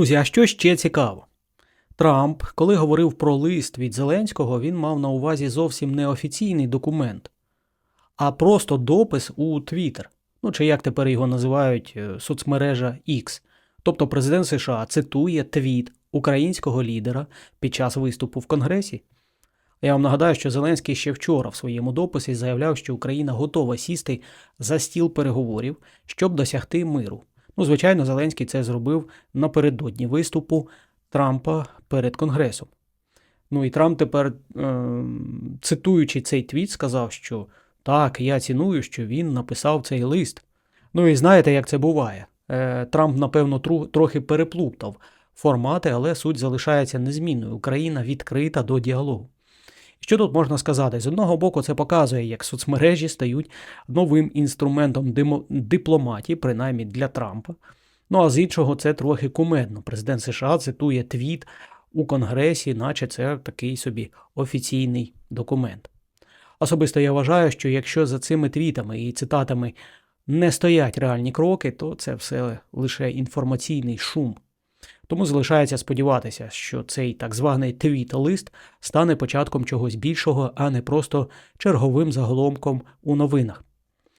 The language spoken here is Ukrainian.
Друзі, а що ще цікаво? Трамп, коли говорив про лист від Зеленського, він мав на увазі зовсім не офіційний документ, а просто допис у Твіттер. Ну чи як тепер його називають е, соцмережа X. Тобто президент США цитує твіт українського лідера під час виступу в Конгресі. Я вам нагадаю, що Зеленський ще вчора в своєму дописі заявляв, що Україна готова сісти за стіл переговорів, щоб досягти миру. Ну, звичайно, Зеленський це зробив напередодні виступу Трампа перед Конгресом. Ну і Трамп тепер, е, цитуючи цей твіт, сказав, що так, я ціную, що він написав цей лист. Ну і знаєте, як це буває. Е, Трамп, напевно, трохи переплутав формати, але суть залишається незмінною. Україна відкрита до діалогу. Що тут можна сказати? З одного боку, це показує, як соцмережі стають новим інструментом дипломатії, принаймні для Трампа. Ну а з іншого, це трохи кумедно. Президент США цитує твіт у Конгресі, наче це такий собі офіційний документ. Особисто я вважаю, що якщо за цими твітами і цитатами не стоять реальні кроки, то це все лише інформаційний шум. Тому залишається сподіватися, що цей так званий твіт-лист стане початком чогось більшого, а не просто черговим заголомком у новинах.